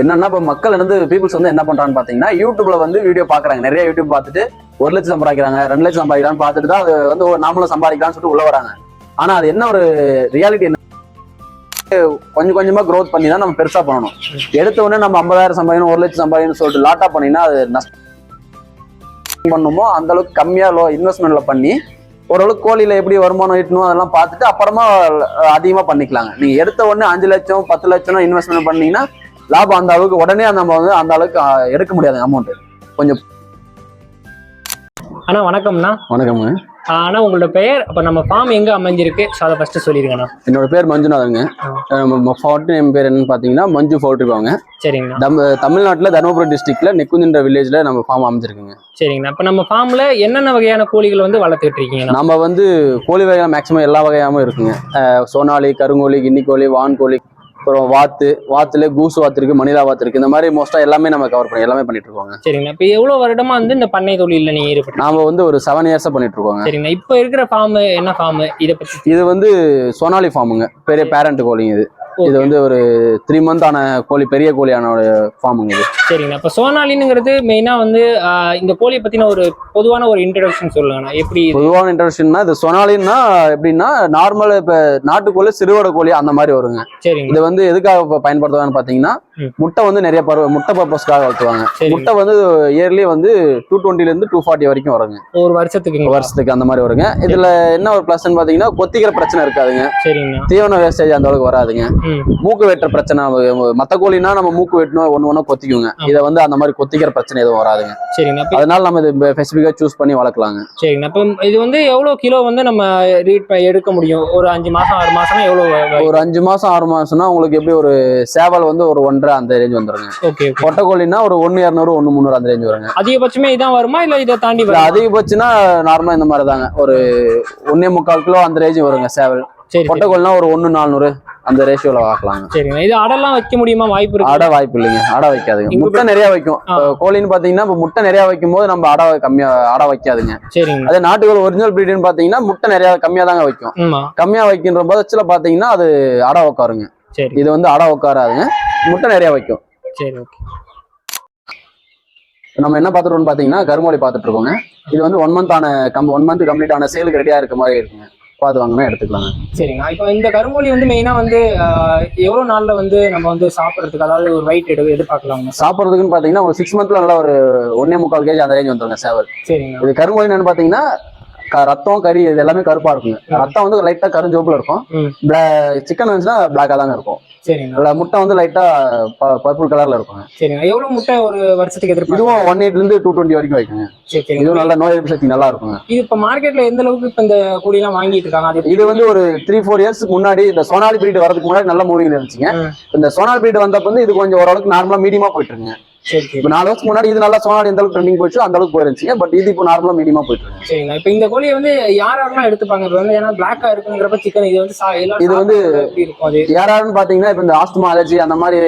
என்னன்னா இப்போ மக்கள் வந்து பீப்புள்ஸ் வந்து என்ன பண்றான்னு பாத்தீங்கன்னா யூடியூப்ல வந்து வீடியோ பாக்குறாங்க. நிறைய யூடியூப் பார்த்துட்டு ஒரு லட்சம் சம்பாதிக்கிறாங்க ரெண்டு லட்சம் சம்பாதிக்கிறான்னு பார்த்துட்டு தான் அது வந்து நாமளும் சம்பாதிக்கலாம்னு சொல்லிட்டு உள்ள வராங்க. ஆனா அது என்ன ஒரு ரியாலிட்டி என்ன? கொஞ்சம் கொஞ்சமா க்ரோத் பண்ணி தான் நம்ம பெருசா பண்ணணும். எடுத்த உடனே நம்ம ஐம்பதாயிரம் சம்பாதிக்கணும் ஒரு லட்சம் சம்பாதிக்கணும்னு சொல்லிட்டு லாட்டா பண்ணினா அது நஷ்டம் பண்ணுமோ அந்த அளவுக்கு கம்மியா லோ இன்வெஸ்ட்மெண்ட்ல பண்ணி ஓரளவுக்கு கோழியில எப்படி வருமானம் ஈட்டணும் அதெல்லாம் பார்த்துட்டு அப்புறமா அதிகமா பண்ணிக்கலாங்க. நீங்க எடுத்த உடனே அஞ்சு லட்சம் பத்து லட்சம் இன்வெஸ்ட்மெண்ட் பண்ணீங்கன்னா லாபம் அந்த அளவுக்கு உடனே நம்ம வந்து அந்த அளவுக்கு எடுக்க முடியாது அமௌண்ட் கொஞ்சம் அண்ணா வணக்கம்ண்ணா. வணக்கம்ங்க அண்ணா உங்களோட பெயர்? அப்ப நம்ம ஃபார்ம் எங்க அமைஞ்சிருக்கு? ஸோ அதை ஃபர்ஸ்ட் சொல்லிருங்கண்ணா என்னோட பேர் மஞ்சுநாதங்க ஃபவுட்ரி என் பேர் என்னன்னு பார்த்தீங்கன்னா மஞ்சு ஃபவுட்ரி வாங்க சரிங்கண்ணா. தம் தமிழ்நாட்டில் தருமபுரி டிஸ்ட்ரிக்ட்ல நெக்குந்தின்ற வில்லேஜ்ல நம்ம ஃபார்ம் அமைஞ்சிருக்குங்க. சரிங்கண்ணா. இப்ப நம்ம ஃபார்ம்ல என்னென்ன வகையான கோழிகள் வந்து வளர்த்துட்டு இருக்கீங்கண்ணா? நம்ம வந்து கோழி வகை மேக்ஸிமம் எல்லா வகையாகவும் இருக்குங்க. சோனாலி கருங்கோழி கின்னிக்கோழி வான்கோழி அப்புறம் வாத்து வாத்துல கூசு வாத்து இருக்கு மணிலா வாத்து இருக்கு. இந்த மாதிரி மோஸ்டா எல்லாமே நம்ம கவர் பண்ணி எல்லாமே பண்ணிட்டு இருக்கோங்க. சரிங்கண்ணா. இப்ப எவ்வளவு வருடமா வந்து இந்த பண்ணை தொழில நீங்க ஈடுபட்டு நாம வந்து ஒரு செவன் இயர்ஸா பண்ணிட்டு இருக்கோங்க. சரிங்கண்ணா. இப்ப இருக்கிற ஃபார்ம் என்ன ஃபார்ம் இதை பத்தி? இது வந்து சோனாலி ஃபார்முங்க பெரிய பேரண்ட் கோழிங்க இது. இது வந்து ஒரு த்ரீ மந்த் ஆன கோழி பெரிய கோழியான ஃபார்முங்க இது. சரிங்கண்ணா இப்ப சோனாலினுங்கிறது மெயினா வந்து இந்த கோழியை பத்தின ஒரு பொதுவான ஒரு இன்ட்ரடக்ஷன் சொல்லுங்கண்ணா. எப்படி? பொதுவான இன்ட்ரடக்ஷன்னா இது சொனாலின்னா எப்படின்னா நார்மல் இப்ப நாட்டுக்கோழி சிறுவடை கோழி அந்த மாதிரி வருங்க. சரிங்க. இது வந்து எதுக்காக பயன்படுத்துவாங்கன்னு பாத்தீங்கன்னா ம். முட்டை வந்து நிறைய பருவ முட்டை பர்பஸ்க்காக வளர்த்துவாங்க. சரிங்க. முட்டை வந்து இயர்லி வந்து டூ டுவெண்ட்டில இருந்து டூ ஃபார்ட்டி வரைக்கும் வருங்க. ஒரு வருஷத்துக்கு வருஷத்துக்கு அந்த மாதிரி வருங்க. இதுல என்ன ஒரு பிளஸ்ன்னு பாத்தீங்கன்னா கொத்திக்கிற பிரச்சனை இருக்காதுங்க. தீவன வேஸ்டேஜ் அந்த அளவுக்கு வராதுங்க. மூக்கு வெட்டுற பிரச்சனை மத்த கோழினா நம்ம மூக்கு வெட்டணும் ஒண்ணு ஒண்ணு கொத்திக்குங்க. இதை வந்து அந்த மாதிரி கொத்திக்கிற பிரச்சனை எதுவும் வராதுங்க. இப்ப அதனால நம்ம இது ஸ்பெசிஃபிக்கா சூஸ் பண்ணி வளர்க்கலாங்க. சரிங்கண்ணா இப்ப இது வந்து எவ்வளவு கிலோ வந்து நம்ம ரீட் எடுக்க முடியும்? ஒரு அஞ்சு மாசம் ஆறு மாசம்னா எவ்வளவு ஒரு அஞ்சு மாசம் ஆறு மாசம்னா உங்களுக்கு எப்படி ஒரு சேவல் வந்து ஒரு ஒன்றரை அந்த ரேஞ்ச் வந்துருங்க. Okay okay. கொட்டை கோழினா ஒரு ஒன்னு இரநூறு ஒன்னு முந்நூறு அந்த ரேஞ்ச் வருங்க. அதிகபட்சமே இதான் வருமா? இல்ல இதை தாண்டி? அதிகபட்சம்னா நார்மலா இந்த மாதிரி தாங்க ஒரு ஒன்னே முக்கால் கிலோ அந்த ரேஞ்ச் வருங்க சேவல். கோழினா ஒரு ஒன்னு நானூறு. அந்த ரேஷியோல வாக்கலாங்க. சரிங்க. இது அடெல்லாம் வைக்க முடியுமா? வாய்ப்பு இருக்கு. அடை வாய்ப்பு இல்லைங்க. அடை வைக்காதுங்க. முட்டை நிறைய வைக்கும். கோழின்னு பாத்தீங்கன்னா இப்போ முட்டை நிறைய வைக்கும் போது நம்ம அடை கம்மியா அடை வைக்காதுங்க. சரிங்க. அதே நாட்டுக்கோழி ஒரிஜினல் பிரீடுன்னு பாத்தீங்கன்னா முட்டை நிறைய கம்மியா தாங்க வைக்கும். கம்மியா வைக்கின்ற பட்சத்துல பாத்தீங்கன்னா அது அடை உட்காருங்க சரி. இது வந்து அடை உட்காராதுங்க முட்டை நிறைய வைக்கும். சரி ஓகே. நம்ம என்ன பார்த்துட்டோம்னு பாத்தீங்கன்னா கருமொழி பார்த்துட்டு இருக்கோங்க. இது வந்து ஒன் மந்த் ஆன கம் ஒன் மந்த் கம்ப்ளீட் ஆன சேலுக்கு ரெடியா இருக்க மாதிரி இருக்குங்க. பார்த்து வாங்கினா எடுத்துக்கலாங்க. சரிங்க. இப்போ இந்த கருங்கோழி வந்து மெயினா வந்து ஆஹ், எவ்வளவு நாள்ல வந்து நம்ம வந்து சாப்பிடறதுக்கு அதாவது ஒரு வெயிட் எடு எதிர்பார்க்கலாங்க? சாப்பிட்றதுக்குன்னு பாத்தீங்கன்னா ஒரு சிக்ஸ் மந்த்ல நல்லா ஒரு ஒன்னே முக்கால் கேஜி அந்த ரேஞ்ச் வந்துருங்க சேவல். சரிங்க. இது கருங்கோழி என்னன்னு பாத்தீங்கன்னா க- ரத்தம் கறி இது எல்லாமே கருப்பா இருக்குங்க. ரத்தம் வந்து லைட்டா கருஞ்சோப்புல இருக்கும். சிக்கன் வந்துச்சுன்னா பிளாக்கா தாங்க இருக்கும். சரிங்க. முட்டை வந்து லைட்டா பர்பிள் கலர்ல இருக்குங்க சரிங்க. எவ்வளவு முட்டை ஒரு வருஷத்துக்கு எதிர்பார்க்கலாம் இதுவும் ஒன் எயிட்ல இருந்து டூ டுவெண்ட்டி வரைக்கும் வைக்குங்க. இதுவும் நல்ல நோய் எதிர்ப்பு சக்தி நல்லா இருக்குங்க. இது இப்ப மார்க்கெட்ல எந்த அளவுக்கு இப்ப இந்த கோழி எல்லாம் வாங்கிட்டு இருக்காங்க? அது இது வந்து ஒரு த்ரீ ஃபோர் இயர்ஸ்க்கு முன்னாடி இந்த சோனாலி பிரீட் வரதுக்கு முன்னாடி நல்ல மூவிங் இருந்துச்சுங்க. இந்த சோனாலி பிரீட் வந்தப்ப வந்து இது கொஞ்சம் ஓரளவுக்கு நார்மலா மீடியமா போயிட்டு இருக்குங்க. சரி சரி இப்போ நாலு வருஷத்துக்கு முன்னாடி இது நல்லா சோனாலி எந்த அளவுக்கு ட்ரெண்டிங் போயிடுச்சு அந்த அளவுக்கு போயிருந்துச்சுங்க பட் இது இப்போ நார்மலா மீடியமா போயிட்டு இருக்கு சரிங்க இப்போ இந்த கோழியை வந்து யார் யாரெல்லாம் எடுத்துப்பாங்க? இப்போ வந்து ஏன்னா பிளாக்கா இருக்குங்கிறப்ப சிக்கன் இது வந்து இது வந்து- அது? யாராருன்னு பாத்தீங்கன்னா இப்போ இந்த ஆஸ்துமா அலர்ஜி அந்த மாதிரி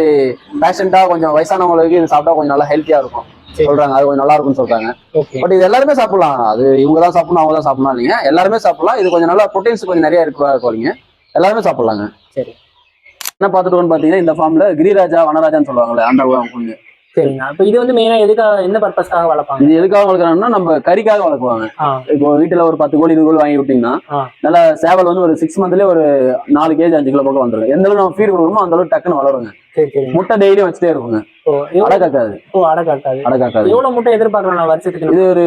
பேஷண்டா கொஞ்சம் வயசானவங்களுக்கு இது சாப்பிட்டா கொஞ்சம் நல்லா ஹெல்த்தியா இருக்கும். சொல்றாங்க. அது கொஞ்சம் நல்லா இருக்கும்னு சொல்றாங்க. பட் இது எல்லாருமே சாப்பிடலாம். அது இவங்க தான் சாப்பிடணும் அவங்க தான் சாப்பிடலாம் இல்லைங்க. எல்லாருமே சாப்பிடலாம். இது கொஞ்சம் நல்லா ப்ரோட்டீன்ஸ் கொஞ்சம் நிறைய இருக்கு கோழிங்க. எல்லாருமே சாப்பிடலாங்க. சரி. என்ன பார்த்துட்டு பாத்தீங்கன்னா இந்த ஃபார்ம்ல கிரிராஜா வனராஜான்னு சொல்லுவாங்கல்ல அந்த கோழி சரிங்க. இப்போ இது வந்து மெயினா எதுக்காக எந்த பர்பஸ்க்காக வளர்ப்பாங்க? இது எதுக்காக வளர்க்குறாங்கன்னா நம்ம கறிக்காக வளர்க்குவாங்க இப்போ வீட்டுல ஒரு பத்து கோழி இருபது கோழி வாங்கி விட்டீங்கன்னா. நல்லா சேவல் வந்து ஒரு சிக்ஸ் மந்த்லயே ஒரு நாலு கேஜி அஞ்சு கிலோ பக்கம் வந்துடும் எந்த அளவுக்கு நம்ம ஃபீட் கொடுக்கணுமோ அந்த அளவுக்கு டக்குன்னு வளருங்க. சரி முட்டை டெய்லியும் வச்சுட்டே இருக்குங்க ஓ எவ்வளவு அடை காக்காது ஓ அடை காட்டாது. அடை காக்காது எவ்வளவு முட்டை எதிர்பார்க்கலாம் நான் வருஷத்துக்கு? இது ஒரு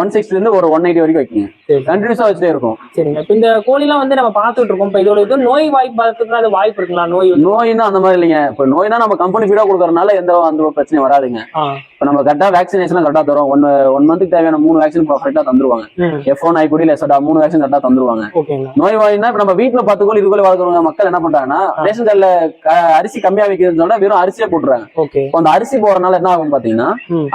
ஒன் சிக்ஸ்ல இருந்து ஒரு ஒன் எயிட்டி வரைக்கும் வைக்குங்க கண்டினியூஸா வச்சுட்டே இருக்கும். சரிங்க. இப்போ இந்த கோழிலாம் வந்து நம்ம பார்த்துட்டு இருக்கோம். இப்போ இதோட இது நோய் வாய்ப்பு பார்த்துக்கலாம் அது வாய்ப்பு இருக்குங்களா? நோய் வந்து நோயினா அந்த மாதிரி இல்லைங்க. இப்போ நோய்னா நம்ம கம்பெனி ஃபீடா கொடுக்கறதுனால எந்த அந்த பிரச்சனையும் வராதுங்க. இப்போ நம்ம கரெக்டா வேக்சினேஷன் கரெக்டா தரும் ஒன் ஒன் மந்த்துக்கு தேவையான மூணு வேக்சின் கரெக்டா தந்துருவாங்க. எஃப் ஒன் ஐக்குடி லெசடா மூணு வேக்சின் கரெக்டா தந்துருவாங்க. நோய் வாயினா இப்ப நம்ம வீட்டுல பத்து கோழி கோழி வளர்க்குறவங்க மக்கள் என்ன பண்றாங்கன்னா ரேஷன் கடையில அரிசி கம்மியா வைக்கிறதுனால வெறும் அரிசியே போட்டுறாங்க. இப்போ அந்த அரிசி போறதுனால என்ன ஆகும் பாத்தீங்கன்னா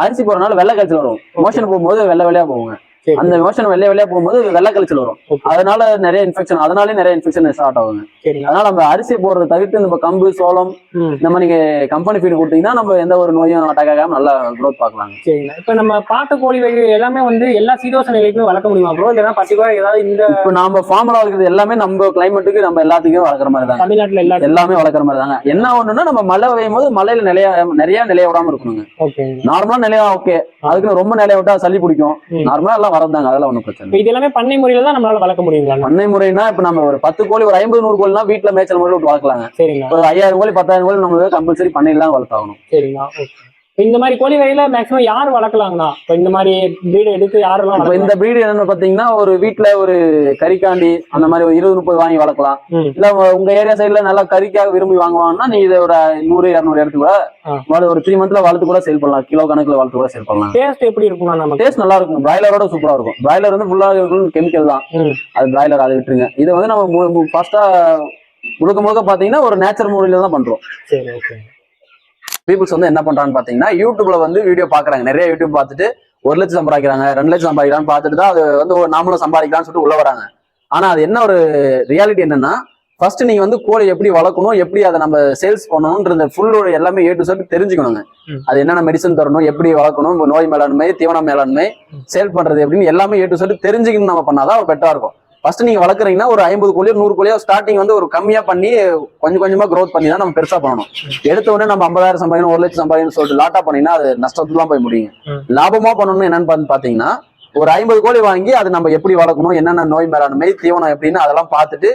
அரிசி போறதுனால வெள்ளை காய்ச்சல் வரும். மோஷன் போகும்போது வெள்ளை வெள்ளையா போகுங்க. சரி. அந்த மோஷன் வெள்ளை வெள்ளையா போகும்போது வெள்ளை கழிச்சல் வரும். அதனால நிறைய இன்ஃபெக்ஷன் அதனாலே நிறைய இன்ஃபெக்ஷன் ஸ்டார்ட் சரிங்க. அதனால நம்ம அரிசி போடுறத தவிர்த்து நம்ம கம்பு சோளம் ம். இந்த மாதிரி நீங்க கம்பெனி ஃபீடு கொடுத்தீங்கன்னா நம்ம எந்த ஒரு நோயும் அட்டாக் ஆகாம நல்லா க்ரோத் பார்க்கலாங்க. சரிங்க. இப்ப நம்ம பாட்டு கோழி வகை எல்லாமே வந்து எல்லா சீதோஷ நிலைக்குமே வளர்க்க முடியுமா ப்ரோ இல்லைன்னா பர்டிகுலர் ஏதாவது இந்த இப்போ நாம ஃபார்முலா வளர்க்குறது எல்லாமே நம்ம கிளைமேட்டுக்கு நம்ம எல்லாத்துக்கும் வளர்க்குற மாதிரி தாங்க. தமிழ்நாட்டுல எல்லா எல்லாமே வளர்க்குற மாதிரி தாங்க. என்ன ஒண்ணுன்னா நம்ம மழை பெய்யும் போது மழையில நிலைய நிறைய நிலைய விடாம இருக்கணுங்க. நார்மலா நிலையா ஓகே அதுக்கு ரொம்ப நிலைய விட்டா சளி பிடிக்கும். நார்மலா எல்லாம் வரதாங்க அதெல்லாம் ஒன்றும் பிரச்சனை இது எல்லாமே பண்ணை முறையில தான் நம்மளால வளர்க்க முடியுங்களா? பண்ணை முறைனா இப்ப நம்ம ஒரு பத்து கோழி ஒரு ஐம்பது நூறு கோழினா வீட்டுல மேய்ச்சல் முறையில் விட்டு வளர்க்கலாங்க. சரிங்களா ஒரு ஐயாயிரம் கோழி பத்தாயிரம் கோழி நம்ம கம்பல்சரி பண்ணையில வளர்த்தாகணும். சரிங்களா இந்த மாதிரி கோழி வகையில மேக்ஸிமம் யார் வளர்க்கலாங்கண்ணா? இப்ப இந்த மாதிரி பிரீடு எடுத்து யாரெல்லாம் இப்ப இந்த பிரீடு என்னன்னு பாத்தீங்கன்னா ஒரு வீட்டுல ஒரு கறிக்காண்டி அந்த மாதிரி ஒரு இருபது முப்பது வாங்கி வளர்க்கலாம். இல்ல உங்க- ஏரியா சைடுல நல்லா கறிக்காக விரும்பி வாங்குவாங்கன்னா நீ இதை ஒரு நூறு இரநூறு எடுத்து கூட ஒரு த்ரீ மந்த்ல வளர்த்து கூட சேல் பண்ணலாம். கிலோ கணக்குல வளர்த்து கூட சேல் பண்ணலாம். டேஸ்ட் எப்படி இருக்கும்னா நமக்கு? டேஸ்ட் நல்லா இருக்கும். பிராய்லரோட சூப்பரா இருக்கும். பிராய்லர் வந்து ஃபுல்லா கெமிக்கல் தான். அது பிராய்லர் அதை விட்டுருங்க. இது வந்து நம்ம ஃபர்ஸ்டா முழுக்க முழுக்க பாத்தீங்கன்னா ஒரு நேச்சர் முறையில தான் பண்றோம். சரி ஓகே பீப்புள்ஸ் வந்து என்ன பண்றான்னு பாத்தீங்கன்னா யூடியூப்ல வந்து வீடியோ பாக்குறாங்க. நிறைய யூடியூப் பார்த்துட்டு ஒரு லட்சம் சம்பாதிக்கிறாங்க ரெண்டு லட்சம் சம்பாதிக்கிறான்னு பார்த்துட்டு தான் அது வந்து நாமளும் சம்பாதிக்கலாம்னு சொல்லிட்டு உள்ள வராங்க. ஆனா அது என்ன ஒரு ரியாலிட்டி என்னன்னா ஃபர்ஸ்ட் நீங்க வந்து கோழி எப்படி வளர்க்கணும் எப்படி அதை நம்ம சேல்ஸ் பண்ணணும்ன்ற ஃபுல்லோட எல்லாமே ஏ டு செட் தெரிஞ்சுக்கணுங்க. அது என்னென்ன மெடிசன் தரணும் எப்படி வளர்க்கணும் நோய் மேலாண்மை தீவன மேலாண்மை சேல் பண்றது எப்படின்னு எல்லாமே ஏ டு செட் தெரிஞ்சுக்கணும் நம்ம பண்ணாதான் பெட்டரா இருக்கும். ஃபர்ஸ்ட் நீங்க வளர்க்குறீங்கன்னா ஒரு ஐம்பது கோழியோ நூறு கோழியோ ஸ்டார்டிங் வந்து ஒரு கம்மியா பண்ணி கொஞ்சம் கொஞ்சமா growth பண்ணி தான் நம்ம பெருசா பண்ணணும். எடுத்த உடனே நம்ம ஐம்பதாயிரம் சம்பாதிக்கணும் ஒரு லட்சம் சம்பாதிக்கணும் சொல்லிட்டு லாட்டா பண்ணீங்கன்னா அது நஷ்டத்துல தான் போய் முடியுங்க ம். லாபமா பண்ணணும் என்னன்னு பார்த்து பாத்தீங்கன்னா ஒரு ஐம்பது கோழி வாங்கி அது நம்ம எப்படி வளர்க்கணும் என்னென்ன நோய் மேலாண்மை தீவனம் எப்படின்னு அதெல்லாம் பார்த்துட்டு.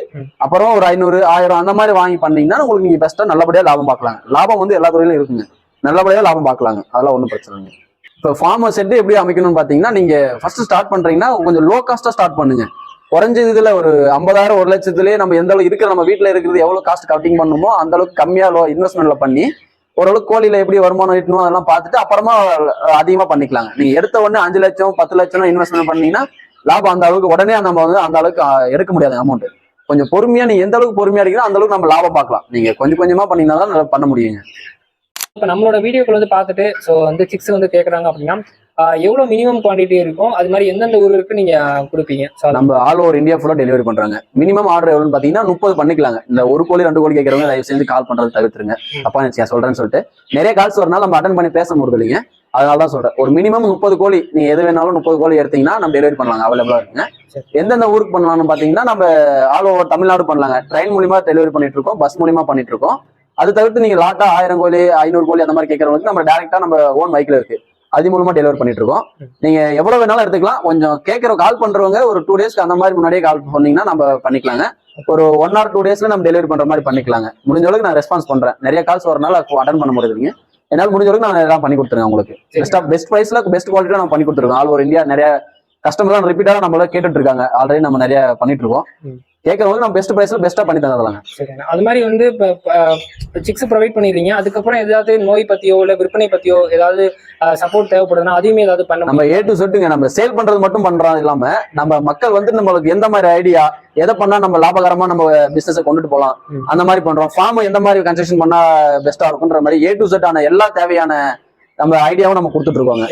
அப்புறம் ஒரு ஐநூறு ஆயிரம் அந்த மாதிரி வாங்கி பண்ணீங்கன்னா உங்களுக்கு நீங்க பெஸ்ட்டா நல்லபடியா லாபம் பார்க்கலாம் லாபம் வந்து எல்லா துறையிலும் இருக்குங்க. நல்லபடியா லாபம் பார்க்கலாங்க. அதெல்லாம் ஒன்றும் பிரச்சனை இல்லை இப்போ ஃபார்மர் செட் எப்படி அமைக்கணும்னு பாத்தீங்கன்னா நீங்க ஃபர்ஸ்ட் ஸ்டார்ட் பண்றீங்கன்னா கொஞ்சம் லோ காஸ்டா ஸ்டார்ட் பண்ணுங்க. குறைஞ்ச இதுல ஒரு ஐம்பதாயிரம் ஒரு லட்சத்துலயே நம்ம எந்த அளவுக்கு இருக்கிற நம்ம வீட்ல இருக்கிறது எவ்வளவு காஸ்ட் கட்டிங் பண்ணுமோ அந்த அளவுக்கு கம்மியா லோ இன்வெஸ்ட்மெண்ட்ல பண்ணி ஓரளவுக்கு கோழியில எப்படி வருமானம் ஈட்டணும் அதெல்லாம் பார்த்துட்டு அப்புறமா அதிகமா பண்ணிக்கலாங்க. நீங்க எடுத்த உடனே அஞ்சு லட்சம் பத்து லட்சம் இன்வெஸ்ட்மெண்ட் பண்ணீங்கன்னா லாபம் அந்த அளவுக்கு உடனே நம்ம வந்து அந்த அளவுக்கு எடுக்க முடியாது அமௌண்ட் கொஞ்சம் பொறுமையா நீங்க எந்த அளவுக்கு பொறுமையா இருக்கீங்களோ அந்த அளவுக்கு நம்ம லாபம் பார்க்கலாம். நீங்க கொஞ்சம் கொஞ்சமா பண்ணீங்கன்னா தான் பண்ண முடியுங்க. இப்ப நம்மளோட வீடியோக்கள் வந்து பார்த்துட்டு ஸோ வந்து சிக்ஸ் வந்து கேக்குறாங்க அப்படின்னா ஆஹ் எவ்வளவு மினிமம் குவான்டிட்டி இருக்கும்? அது மாதிரி எந்தெந்த ஊருக்கு நீங்க கொடுப்பீங்க? ஸோ நம்ம ஆல் ஓவர் இந்தியா ஃபுல்லா டெலிவரி பண்றாங்க. மினிமம் ஆர்டர் எவ்வளவுன்னு பாத்தீங்கன்னா முப்பது பண்ணிக்கலாங்க. இந்த ஒரு கோழி ரெண்டு கோழி கேட்கறவங்க தயவு செஞ்சு கால் பண்றது தவிர்த்துருங்க. அப்பா நான் சொல்றேன்னு சொல்லிட்டு. நிறைய கால்ஸ் வரனால நம்ம அட்டன் பண்ணி பேச முடியல இல்லைங்க. அதனால தான் சொல்றேன். ஒரு மினிமம் முப்பது கோழி நீங்க எது வேணாலும் முப்பது கோழி எடுத்தீங்கன்னா நம்ம டெலிவரி பண்ணலாம். அவைலபிளா இருக்குங்க. எந்தெந்த ஊருக்கு பண்ணலாம்னு பாத்தீங்கன்னா நம்ம ஆல் ஓவர் தமிழ்நாடு பண்ணலாங்க. ட்ரெயின் மூலியமா டெலிவரி பண்ணிட்டு இருக்கோம். பஸ் மூலியமா பண்ணிட்டு இருக்கோம். அது தவிர்த்து நீங்க லாட்டா ஆயிரம் கோழி ஐநூறு கோழி அந்த மாதிரி கேட்கறவங்களுக்கு நம்ம டேரக்டா நம்ம ஓன் பைக்ல இருக்கு. அது மூலமா டெலிவரி பண்ணிட்டு இருக்கோம் நீங்க எவ்வளவு வேணாலும் எடுத்துக்கலாம். கொஞ்சம் கேட்கற கால் பண்றவங்க ஒரு டூ டேஸ்க்கு அந்த மாதிரி முன்னாடியே கால் பண்ணீங்கன்னா நம்ம பண்ணிக்கலாங்க. ஒரு ஒன் ஆர் டூ டேஸ்ல நம்ம டெலிவரி பண்ற மாதிரி பண்ணிக்கலாங்க. முடிஞ்ச அளவுக்கு நான் ரெஸ்பான்ஸ் பண்றேன். நிறைய கால்ஸ் வரனால அட்டன் பண்ண முடியுதுங்க. என்னால் முடிஞ்ச அளவுக்கு நான் எல்லாம் பண்ணி கொடுத்துருங்க உங்களுக்கு. பெஸ்ட் பெஸ்ட் ப்ரைஸ்ல பெஸ்ட் குவாலிட்டியா நம்ம பண்ணி கொடுத்துருக்கோம். ஆல் ஓவர் இந்தியா நிறைய கஸ்டமர் ரிப்பீட்டாக நம்மள கேட்டுட்டு இருக்காங்க. ஆல்ரெடி நம்ம நிறைய பண்ணிட்டு இருக்கோம். கேட்கறவங்க நம்ம பெஸ்ட் ப்ரைஸ்ல பெஸ்ட்டா பண்ணி சரிங்க அது மாதிரி வந்து இப்போ சிக்ஸ் ப்ரொவைட் பண்ணிடுறீங்க. அதுக்கப்புறம் ஏதாவது நோய் பத்தியோ இல்ல விற்பனை பத்தியோ ஏதாவது சப்போர்ட் தேவைப்படுதுன்னா அதையுமே ஏதாவது பண்ண நம்ம ஏ டு செட்டுங்க நம்ம சேல் பண்றது மட்டும் பண்றோம் இல்லாம நம்ம மக்கள் வந்து நம்மளுக்கு எந்த மாதிரி ஐடியா எதை பண்ணா நம்ம லாபகரமா நம்ம பிசினஸ் கொண்டுட்டு போகலாம். அந்த மாதிரி பண்றோம். ஃபார்ம் எந்த மாதிரி கன்ஸ்ட்ரக்ஷன் பண்ணா பெஸ்டா இருக்குன்ற மாதிரி ஏ டு செட் ஆன எல்லா தேவையான நம்ம ஐடியாவும் நம்ம கொடுத்துட்டு இருக்கோங்க.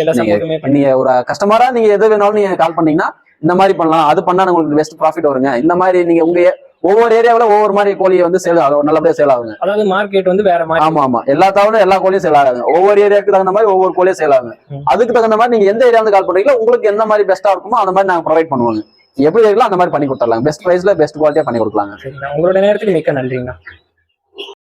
நீங்க ஒரு கஸ்டமரா நீங்க எது வேணாலும் நீங்க கால் பண்ணீங்கன்னா இந்த மாதிரி பண்ணலாம் அது பண்ணா உங்களுக்கு பெஸ்ட் ப்ராஃபிட் வருங்க. இந்த மாதிரி நீங்க உங்க ஒவ்வொரு ஏரியாவுல ஒவ்வொரு மாதிரி கோழியை வந்து சேல் ஆகும் நல்லபடியா சேல் ஆகுங்க. அதாவது மார்க்கெட் வந்து வேற மாதிரி. ஆமா ஆமா. எல்லா தவிர எல்லா கோழியும் சேல் ஆகுங்க ஒவ்வொரு ஏரியாவுக்கு தகுந்த மாதிரி ஒவ்வொரு கோழியும் சேல் ஆகுங்க. அதுக்கு தகுந்த மாதிரி நீங்க எந்த ஏரியா வந்து கால் பண்றீங்களோ உங்களுக்கு எந்த மாதிரி பெஸ்ட்டா இருக்குமோ அந்த மாதிரி நாங்க ப்ரொவைட் பண்ணுவாங்க. எப்படி இருக்கலாம் அந்த மாதிரி பண்ணி கொடுத்துடலாம் பெஸ்ட் பிரைஸ்ல பெஸ்ட் குவாலிட்டியா பண்ணி கொடுக்கலாங்க. உங்களோட நேரத்துக்கு மிக்க நன்றிங்கண்ணா